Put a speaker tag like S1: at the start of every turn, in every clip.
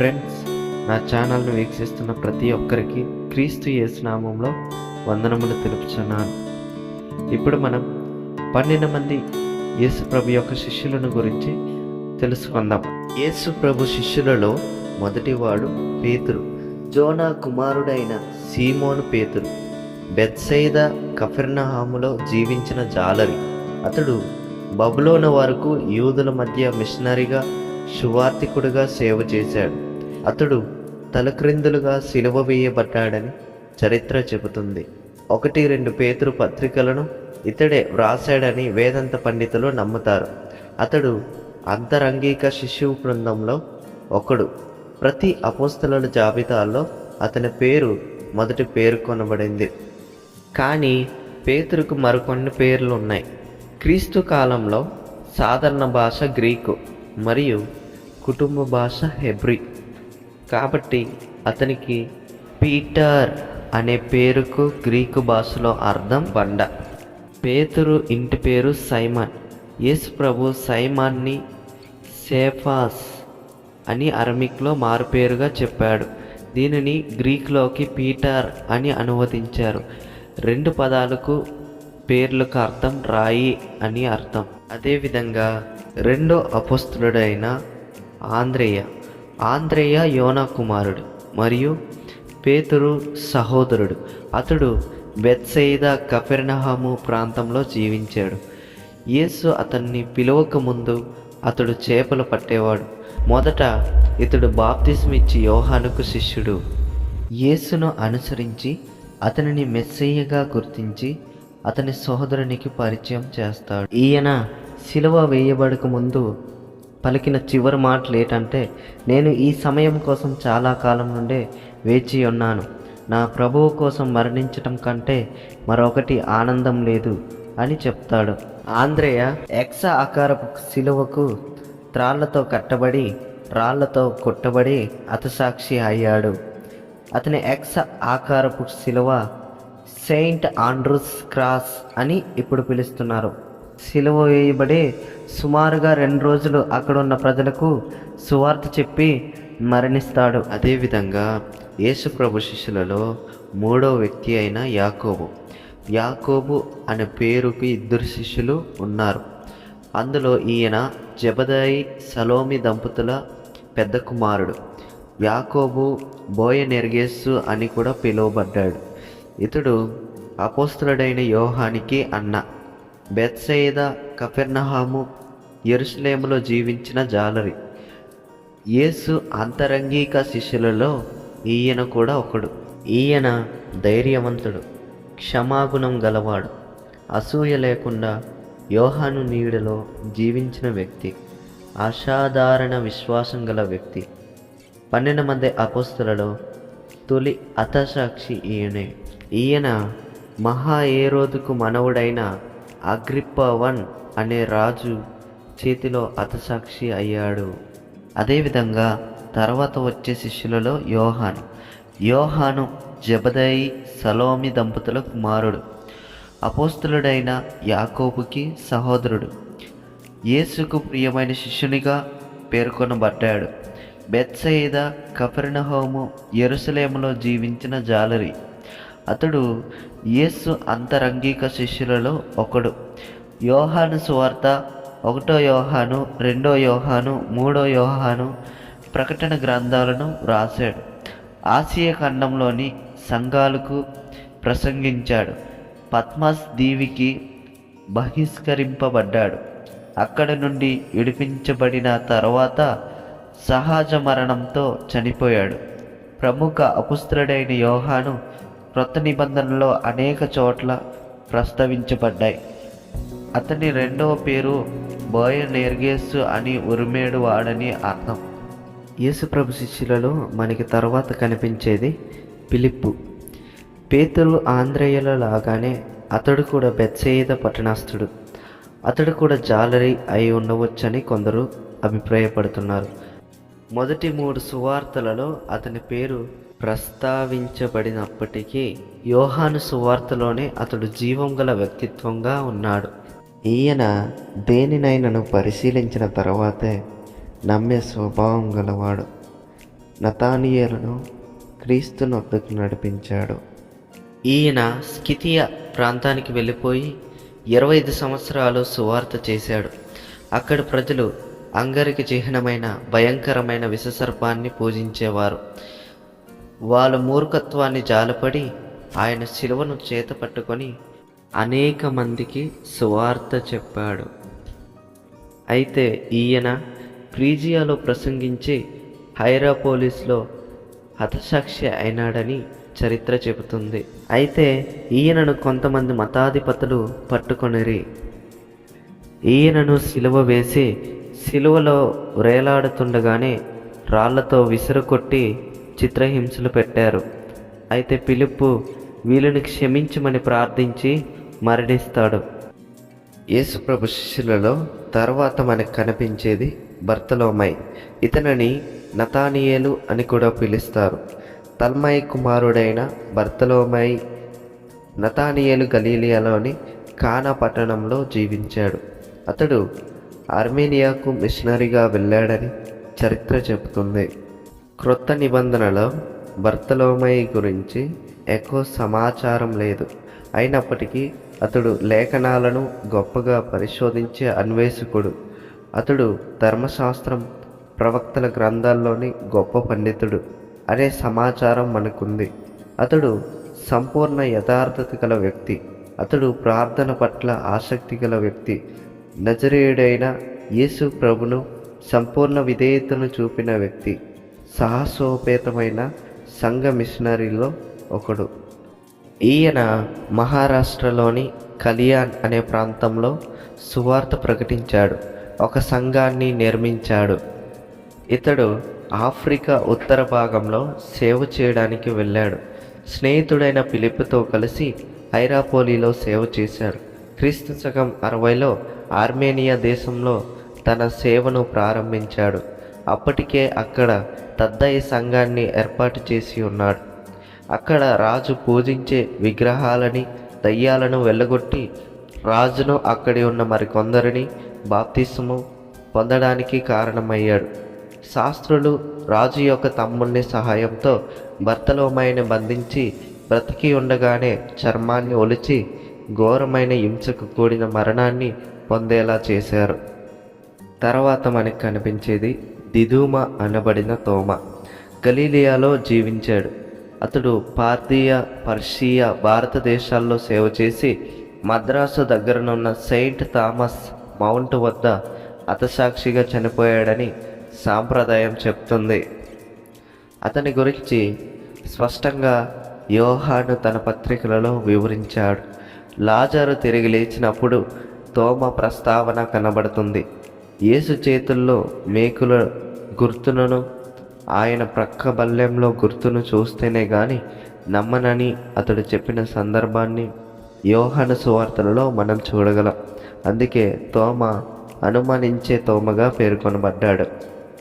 S1: Friends నా ఛానల్ను వీక్షిస్తున్న ప్రతి ఒక్కరికి క్రీస్తు యేసునామంలో వందనములు తెలుపుచున్నాను. ఇప్పుడు మనం పన్నెండు మంది యేసు ప్రభు యొక్క శిష్యులను గురించి తెలుసుకుందాం. యేసు ప్రభు శిష్యులలో మొదటివాడు పేతురు జోనా కుమారుడైన సీమోను పేతురు. బెత్సైద కఫెర్నహాములో జీవించిన జాలరి. అతడు బబులోన వరకు యూదుల మధ్య మిషనరీగా సువార్థికుడిగా సేవ చేశాడు. అతడు తలక్రిందులుగా సిలువ వేయబడ్డాడని చరిత్ర చెబుతుంది. ఒకటి రెండు పేతురు పత్రికలను ఇతడే వ్రాసాడని వేదాంత పండితులు నమ్ముతారు. అతడు అంతరంగిక శిశువు బృందంలో ఒకడు. ప్రతి అపోస్తల జాబితాలో అతని పేరు మొదటి పేర్కొనబడింది కానీ పేతురుకు మరికొన్ని పేర్లు ఉన్నాయి క్రీస్తు కాలంలో సాధారణ భాష గ్రీకు మరియు కుటుంబ భాష హెబ్రి. కాబట్టి అతనికి పీటర్ అనే పేరుకు గ్రీకు భాషలో అర్థం బండ. పేతురు ఇంటి పేరు సైమాన్. యేసు ప్రభు సైమాన్ని సేఫాస్ అని అరమిక్లో మారుపేరుగా చెప్పాడు. దీనిని గ్రీక్లోకి పీటర్ అని అనువదించారు. రెండు పదాలకు పేర్లకు అర్థం రాయి అని అర్థం. అదేవిధంగా రెండో అపస్తుడైన ఆంధ్రేయ ఆంధ్రేయ యోనా కుమారుడు మరియు పేతురు సహోదరుడు. అతడు బెత్సైద కఫెర్నహాము ప్రాంతంలో జీవించాడు. యేసు అతన్ని పిలవకముందు అతడు చేపలు పట్టేవాడు. మొదట ఇతడు బాప్తిస్మిచ్చి యోహానుకు శిష్యుడు. యేసును అనుసరించి అతనిని మెస్సయ్యగా గుర్తించి అతని సహోదరునికి పరిచయం చేస్తాడు. ఈయన శిలువ వేయబడక ముందు పలికిన చివరి మాటలు ఏంటంటే నేను ఈ సమయం కోసం చాలా కాలం నుండే వేచి ఉన్నాను. నా ప్రభువు కోసం మరణించటం కంటే మరొకటి ఆనందం లేదు అని చెప్తాడు. ఆంధ్రేయ ఎక్స ఆకారపు శిలువకు త్రాళ్ళతో కట్టబడి రాళ్ళతో కొట్టబడి అతసాక్షి అయ్యాడు. అతని ఎక్స ఆకారపు శిలువ సెయింట్ ఆండ్రూస్ క్రాస్ అని ఇప్పుడు పిలుస్తున్నారు. సిలువ వేయబడి సుమారుగా రెండు రోజులు అక్కడ ఉన్న ప్రజలకు సువార్త చెప్పి మరణిస్తాడు. అదేవిధంగా యేసుప్రభు శిష్యులలో మూడో వ్యక్తి అయిన యాకోబు. యాకోబు అనే పేరుకి ఇద్దరు శిష్యులు ఉన్నారు. అందులో ఈయన జబదాయి సలోమి దంపతుల పెద్ద కుమారుడు. యాకోబు బోయ నెర్గేస్సు అని కూడా పిలువబడ్డాడు. ఇతడు అపోస్తుడైన యోహానికి అన్న. బెత్సేద కఫెర్నహాము ఎరుసలేములో జీవించిన జాలరి. యేసు అంతరంగిక శిష్యులలో ఈయన కూడా ఒకడు. ఈయన ధైర్యవంతుడు క్షమాగుణం గలవాడు అసూయ లేకుండా యోహాను నీడలో జీవించిన వ్యక్తి అసాధారణ విశ్వాసం గల వ్యక్తి. పన్నెండు మంది అపోస్తులలో తొలి అతసాక్షి ఈయనే. ఈయన మహా ఏ రోజుకు మనవుడైన అగ్రిప్ప వన్ అనే రాజు చేతిలో అతసాక్షి అయ్యాడు. అదేవిధంగా తర్వాత వచ్చే శిష్యులలో యోహాను. యోహాను జబదయి సలోమి దంపతుల కుమారుడు. అపోస్తులుడైన యాకోబుకి సహోదరుడు. యేసుకు ప్రియమైన శిష్యునిగా పేర్కొనబడ్డాడు. బెత్సయిద కఫరినహోము ఎరుసలేములో జీవించిన జాలరి. అతడు యేసు అంతరంగిక శిష్యులలో ఒకడు. యోహాను సువార్త ఒకటో యోహాను రెండో యోహాను మూడో యోహాను ప్రకటన గ్రంథాలను వ్రాసాడు ఆసియా ఖండంలోని సంఘాలకు ప్రసంగించాడు. పద్మాస్ దీవికి బహిష్కరింపబడ్డాడు. అక్కడ నుండి విడిపించబడిన తర్వాత సహజ మరణంతో చనిపోయాడు. ప్రముఖ అపుస్త్రుడైన యోహాను క్రొత్త నిబంధనలో అనేక చోట్ల ప్రస్తావించబడ్డాయి. అతని రెండవ పేరు బోయ నేర్గేసు అని ఉరిమేడు వాడని అర్థం. యేసుప్రభు శిష్యులలో మనకి తర్వాత కనిపించేది పిలిప్పు పేతులు ఆంధ్రేయుల లాగానే అతడు కూడా బెత్సేద పట్టణస్థుడు. అతడు కూడా జాలరి అయి ఉండవచ్చని కొందరు అభిప్రాయపడుతున్నారు. మొదటి మూడు సువార్తలలో అతని పేరు ప్రస్తావించబడినప్పటికీ యోహాను సువార్తలోనే అతడు జీవం గల వ్యక్తిత్వంగా ఉన్నాడు. ఈయన దేనినైనను పరిశీలించిన తర్వాతే నమ్మే స్వభావం గలవాడు. నతానియలను క్రీస్తునొద్దకు నడిపించాడు. ఈయన స్కితియ ప్రాంతానికి వెళ్ళిపోయి ఇరవై ఐదు సంవత్సరాలు సువార్త చేశాడు. అక్కడి ప్రజలు అంగరికి చిహ్నమైన భయంకరమైన విషసర్పాన్ని పూజించేవారు. వాళ్ళ మూర్ఖత్వాన్ని జాలపడి ఆయన శిలువను చేత పట్టుకొని అనేక మందికి సువార్త చెప్పాడు. అయితే ఈయన ఫ్రీజియాలో ప్రసంగించి హైరాపోలిస్లో హతసాక్షి అయినాడని చరిత్ర చెబుతుంది. అయితే ఈయనను కొంతమంది మతాధిపతులు పట్టుకొనిరి. ఈయనను సిలువ వేసి సిలువలో వేలాడుతుండగానే రాళ్ళతో విసురుకొట్టి చిత్రహింసలు పెట్టారు. అయితే పిలుపు వీళ్ళని క్షమించమని ప్రార్థించి మరణిస్తాడు. యేసుప్రభు శిష్యులలో తర్వాత మనకు కనిపించేది బర్తలోమై. ఇతనిని నతానియేలు అని కూడా పిలుస్తారు. తల్మయ్ కుమారుడైన బర్తలోమై నతానియేలు గలీలియాలోని కానా పట్టణంలో జీవించాడు. అతడు ఆర్మేనియాకు మిషనరీగా వెళ్ళాడని చరిత్ర చెబుతుంది. క్రొత్త నిబంధనలో బర్తలోమై గురించి ఎక్కువ సమాచారం లేదు. అయినప్పటికీ అతడు లేఖనాలను గొప్పగా పరిశోధించే అన్వేషకుడు. అతడు ధర్మశాస్త్రం ప్రవక్తల గ్రంథాల్లోని గొప్ప పండితుడు అనే సమాచారం మనకుంది. అతడు సంపూర్ణ యథార్థత గల వ్యక్తి. అతడు ప్రార్థన పట్ల ఆసక్తి గల వ్యక్తి. నజరేయుడైన యేసు ప్రభును సంపూర్ణ విధేయతను చూపిన వ్యక్తి. సాహసోపేతమైన సంఘ మిషనరీలో ఒకడు. ఈయన మహారాష్ట్రలోని కలియాన్ అనే ప్రాంతంలో సువార్త ప్రకటించాడు. ఒక సంఘాన్ని నిర్మించాడు. ఇతడు ఆఫ్రికా ఉత్తర భాగంలో సేవ చేయడానికి వెళ్ళాడు. స్నేహితుడైన పిలిపితో కలిసి ఐరాపోలీలో సేవ చేశాడు. క్రీస్తు శకం అరవైలో ఆర్మేనియా దేశంలో తన సేవను ప్రారంభించాడు. అప్పటికే అక్కడ తద్దయి సంఘాన్ని ఏర్పాటు చేసి ఉన్నాడు. అక్కడ రాజు పూజించే విగ్రహాలని దయ్యాలను వెళ్ళగొట్టి రాజును అక్కడి ఉన్న మరికొందరిని బాప్తిస్ము పొందడానికి కారణమయ్యాడు. శాస్త్రులు రాజు యొక్క తమ్ముణ్ణి సహాయంతో భర్తలోమాయిని బంధించి బ్రతికి ఉండగానే చర్మాన్ని ఒలిచి ఘోరమైన హింసకు కూడిన మరణాన్ని పొందేలా చేశారు. తర్వాత మనకు కనిపించేది దిదూమ అనబడిన తోమ. గలీలియాలో జీవించాడు. అతడు పార్థియా పర్షియా భారతదేశాల్లో సేవ చేసి మద్రాసు దగ్గరనున్న సెయింట్ థామస్ మౌంట్ వద్ద అతసాక్షిగా చనిపోయాడని సాంప్రదాయం చెప్తుంది. అతని గురించి స్పష్టంగా యోహాను తన పత్రికలలో వివరించాడు. లాజరు తిరిగి లేచినప్పుడు తోమ ప్రస్తావన కనబడుతుంది. యేసు చేతుల్లో మేకుల గుర్తులను ఆయన ప్రక్క బల్లెంలో గుర్తును చూస్తేనే గాని నమ్మనని అతడు చెప్పిన సందర్భాన్ని యోహన సువార్తలలో మనం చూడగలం. అందుకే తోమ అనుమానించే తోమగా పేర్కొనబడ్డాడు.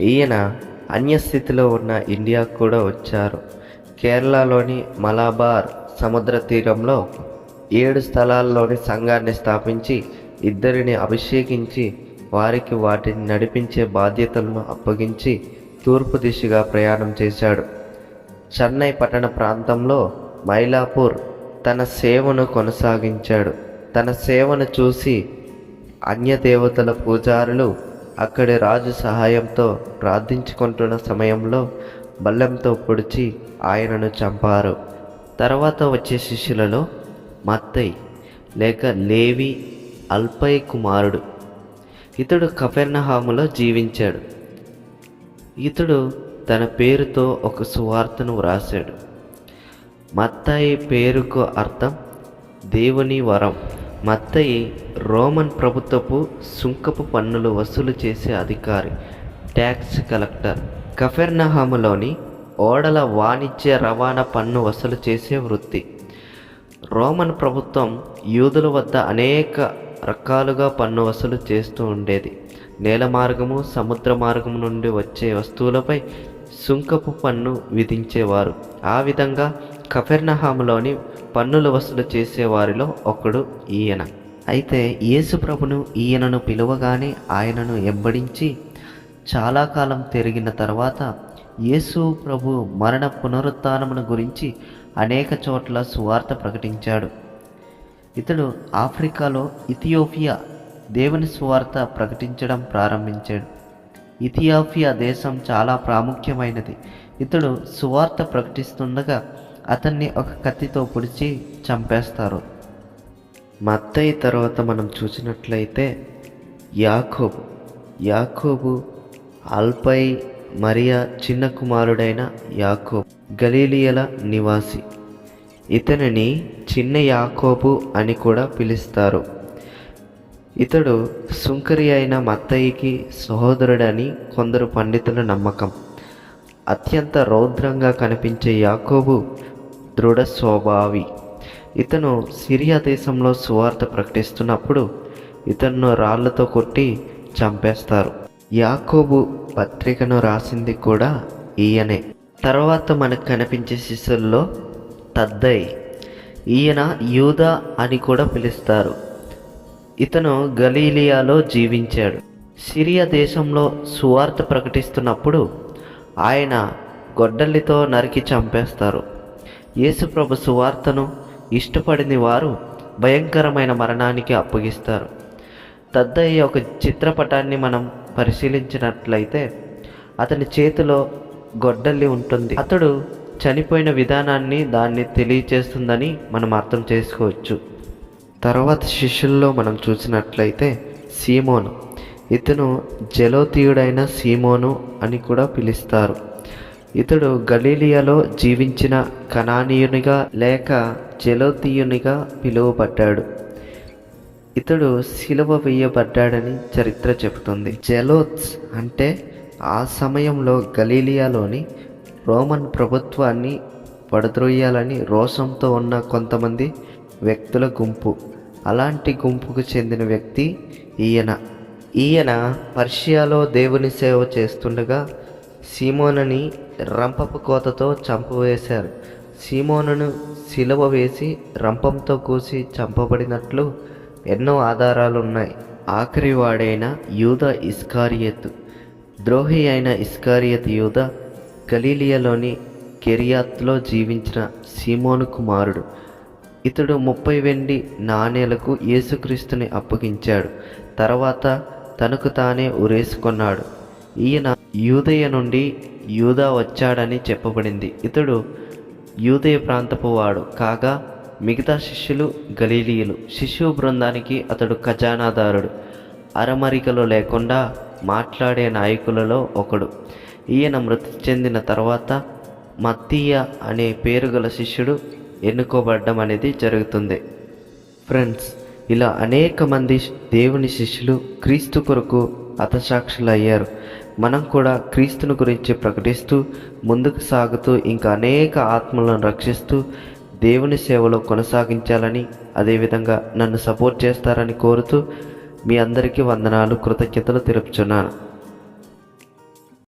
S1: ఈయన అన్యస్థితిలో ఉన్న ఇండియాకు కూడా వచ్చారు. కేరళలోని మలాబార్ సముద్ర తీరంలో ఏడు స్థలాల్లోని సంఘాన్ని స్థాపించి ఇద్దరిని అభిషేకించి వారికి వాటిని నడిపించే బాధ్యతలను అప్పగించి తూర్పు దిశగా ప్రయాణం చేశాడు. చెన్నై పట్టణ ప్రాంతంలో మైలాపూర్ తన సేవను కొనసాగించాడు. తన సేవను చూసి అన్య దేవతల పూజారులు అక్కడి రాజు సహాయంతో ప్రార్థించుకుంటున్న సమయంలో బల్లెంతో పొడిచి ఆయనను చంపారు. తర్వాత వచ్చే శిష్యులలో మత్తై లేక లేవి అల్పై కుమారుడు ఇతడు కఫెర్నహాములో జీవించాడు. ఇతడు తన పేరుతో ఒక సువార్తను వ్రాసాడు మత్తాయి పేరుకు అర్థం దేవుని వరం. మత్తయి రోమన్ ప్రభుత్వపు సుంకపు పన్నులు వసూలు చేసే అధికారి ట్యాక్స్ కలెక్టర్. కఫెర్నహాములోని ఓడల వాణిజ్య రవాణా పన్ను వసూలు చేసే వృత్తి. రోమన్ ప్రభుత్వం యూదుల వద్ద అనేక రకాలుగా పన్ను వసూలు చేస్తూ ఉండేది. నేల మార్గము సముద్ర మార్గము నుండి వచ్చే వస్తువులపై సుంకపు పన్ను విధించేవారు. ఆ విధంగా కఫెర్నహాములోని పన్నులు వసూలు చేసేవారిలో ఒకడు ఈయన. అయితే యేసుప్రభును ఈయనను పిలువగానే ఆయనను ఎంబడించి చాలా కాలం తిరిగిన తర్వాత యేసు ప్రభు మరణ పునరుత్నమును గురించి అనేక చోట్ల సువార్త ప్రకటించాడు. ఇతడు ఆఫ్రికాలో ఇథియోపియా దేవుని స్వార్త ప్రకటించడం ప్రారంభించాడు. ఇథియోపియా దేశం చాలా ప్రాముఖ్యమైనది. ఇతడు సువార్త ప్రకటిస్తుండగా అతన్ని ఒక కత్తితో పొడిచి చంపేస్తారు. మత్తయి తర్వాత మనం చూసినట్లయితే యాకోబు యాకోబు అల్పై మరియా చిన్న కుమారుడైన యాకోబు గలీలియల నివాసి. ఇతనిని చిన్న యాకోబు అని కూడా పిలుస్తారు. ఇతడు సుంకరి అయిన మత్తయికి సహోదరుడని కొందరు పండితుల నమ్మకం. అత్యంత రౌద్రంగా కనిపించే యాకోబు దృఢ స్వభావి. ఇతను సిరియా దేశంలో సువార్త ప్రకటిస్తున్నప్పుడు ఇతన్ను రాళ్ళతో కొట్టి చంపేస్తారు. యాకోబు పత్రికను రాసింది కూడా ఈయనే. తర్వాత మనకు కనిపించే శిష్యుల్లో తద్దయి ఈయన యూదా అని కూడా పిలుస్తారు. ఇతను గలీలియాలో జీవించాడు. సిరియా దేశంలో సువార్త ప్రకటిస్తున్నప్పుడు ఆయన గొడ్డలితో నరికి చంపేస్తారు. యేసుప్రభు సువార్తను ఇష్టపడిన వారు భయంకరమైన మరణానికి అప్పగిస్తారు. తద్దయ్య ఒక చిత్రపటాన్ని మనం పరిశీలించినట్లయితే అతని చేతిలో గొడ్డలి ఉంటుంది. అతడు చనిపోయిన విధానాన్ని దాన్ని తెలియచేస్తుందని మనం అర్థం చేసుకోవచ్చు. తర్వాత శిష్యుల్లో మనం చూసినట్లయితే సీమోను. ఇతను జలోతీయుడైన సీమోను అని కూడా పిలుస్తారు. ఇతడు గలీలియాలో జీవించిన కనానీయునిగా లేక జలోతీయునిగా పిలువబడ్డాడు. ఇతడు సిలువ వేయబడ్డాడని చరిత్ర చెబుతుంది. జెలోత్స్ అంటే ఆ సమయంలో గలీలియాలోని రోమన్ ప్రభుత్వాన్ని పడద్రోయాలని రోషంతో ఉన్న కొంతమంది వ్యక్తుల గుంపు. అలాంటి గుంపుకు చెందిన వ్యక్తి ఈయన. ఈయన పర్షియాలో దేవుని సేవ చేస్తుండగా సీమోనని రంపపు కోతతో చంపవేశారు. సీమోనను సిలువ వేసి రంపంతో కూసి చంపబడినట్లు ఎన్నో ఆధారాలు ఉన్నాయి ఆఖరి యూద ఇస్కారియత్. ద్రోహి అయిన ఇస్కారియత్ యూద గలీలియాలోని కెరియాత్లో జీవించిన సీమోను కుమారుడు. ఇతడు ముప్పై వెండి నాణేలకు యేసుక్రీస్తుని అప్పగించాడు. తర్వాత తనకు తానే ఉరేసుకున్నాడు ఈయన యూదయ నుండి యూదా వచ్చాడని చెప్పబడింది. ఇతడు యూదయ ప్రాంతపు వాడు కాగా మిగతా శిష్యులు గలీలీయులు. శిశువు బృందానికి అతడు ఖజానాదారుడు. అరమరికలో లేకుండా మాట్లాడే నాయకులలో ఒకడు. ఈయన మృతి చెందిన తర్వాత మత్తీయ అనే పేరు గల శిష్యుడు ఎన్నుకోబడడం అనేది జరుగుతుంది. ఫ్రెండ్స్ ఇలా అనేక మంది దేవుని శిష్యులు క్రీస్తు కొరకు హతసాక్షులు అయ్యారు మనం కూడా క్రీస్తుని గురించి ప్రకటిస్తూ ముందుకు సాగుతూ ఇంకా అనేక ఆత్మలను రక్షిస్తూ దేవుని సేవలో కొనసాగించాలని అదేవిధంగా నన్ను సపోర్ట్ చేస్తారని కోరుతూ మీ అందరికీ వందనాలు కృతజ్ఞతలు తెలుపుచున్నాను.